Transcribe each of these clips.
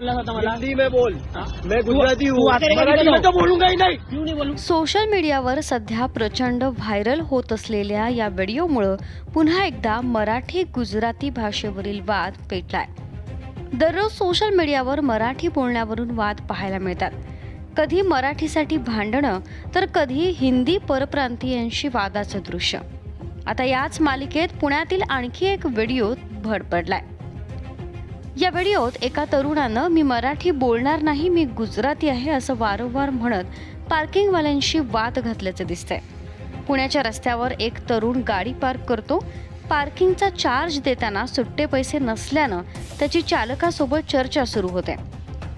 बोलला होता मला. हिंदी में बोल. हाँ? मैं गुजराती तू हूँ आता रहेगा मराठी नहीं में तो बोलूंगा ही नहीं. क्यों नहीं बोलू? सोशल मीडियावर सध्या प्रचंड व्हायरल होत असलेल्या या व्हिडिओमुळं पुन्हा एकदा मराठी गुजराती भाषेवरील वाद पेटलाय. दररोज सोशल मीडियावर मराठी बोलण्यावरून वाद पाहायला मिळतात. कधी मराठीसाठी भांडणं तर कधी हिंदी परप्रांतीयांशी वादाचं दृश्य. आता याच मालिकेत पुण्यातील आणखी एक व्हिडिओ भर पडलाय या व्हिडिओत एका तरुणानं मी मराठी बोलणार नाही मी गुजराती आहे असं वारंवार म्हणत पार्किंगवाल्यांशी वाद घातल्याचं दिसतंय. पुण्याच्या रस्त्यावर एक तरुण गाडी पार्क करतो. पार्किंगचा चार्ज देताना सुट्टे पैसे नसल्यानं त्याची चालकासोबत चर्चा सुरू होते.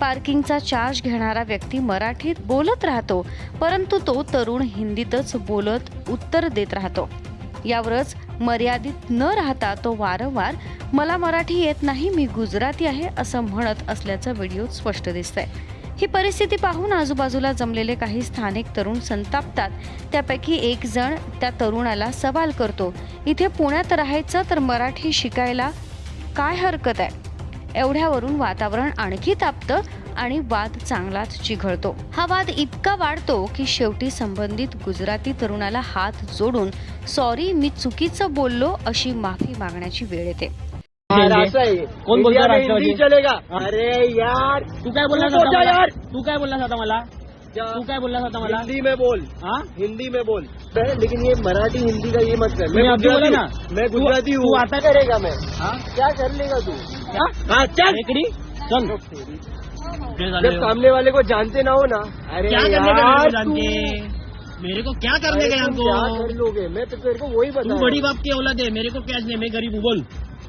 पार्किंगचा चार्ज घेणारा व्यक्ती मराठीत बोलत राहतो परंतु तो तरुण हिंदीतच बोलत उत्तर देत राहतो. यावरच मर्यादित न राहता तो वारंवार मला मराठी येत नाही मी गुजराती आहे असं म्हणत असल्याचं व्हिडिओत स्पष्ट दिसतंय. ही परिस्थिती पाहून आजूबाजूला जमलेले काही स्थानिक तरुण संतापतात. त्यापैकी एक जण त्या तरुणाला सवाल करतो इथे पुण्यात राहायचं तर मराठी शिकायला काय हरकत आहे? एवढ्यावरून वातावरण आणखी तापतं आणि वाद चांगलाच चिघळतो. हा वाद इतका वाढतो की शेवटी संबंधित गुजराती तरुणाला हात जोडून सॉरी मी चुकीचं बोललो अशी माफी मागण्याची वेळ येते. है बोलता राष्ट्रवादी? हाँ? अरे यार. तू काय बोलला? यार. तू काय बोलला होता मला? तू काय बोलला होता मला? हिंदी में बोल. हाँ? हिंदी में बोल. लेकिन ये मराठी हिंदी का ये मत कर. मैं अभी बोला गुजराती ना। मैं गुजराती तू हूँ. आता करेगा मैं. हाँ? क्या कर लेगा तू? हाँ चल. जब सामने वाले को जानते ना हो ना। अरे क्या करने यार को जान तू- के? मेरे को क्या करने तुम हमको क्या कर लोगे? मैं तो तेरे को वही तू बता बड़ी बाप की औलाद है मेरे को क्या नहीं मैं गरीब हूँ बोल।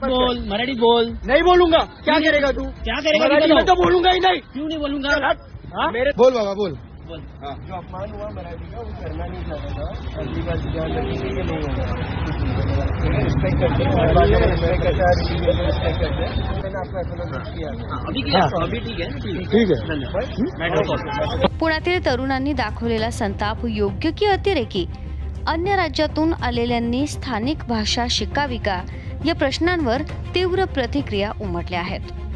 बोल मराठी बोल। नहीं बोलूँगा। क्या करेगा तू? क्या करेगा मराठी में तो बोलूँगा ही नहीं। क्यों नहीं बोलूँगा। हाँ? मेरे बोल बाबा बोल। बोल। जो अपमान हुआ मराठी का वो करना नहीं चाहेगा अगली बार ध्यान रखेंगे कि नहीं होगा। रिस्पेक्ट करते हैं। रिस्पेक्ट करते हैं। ठीक पुण्यातील तरुणांनी दाखवलेला संताप योग्य की अतिरेकी? अन्य राज्यातून आलेल्यांनी स्थानिक भाषा शिकावी का? या प्रश्नांवर तीव्र प्रतिक्रिया उमटल्या आहेत.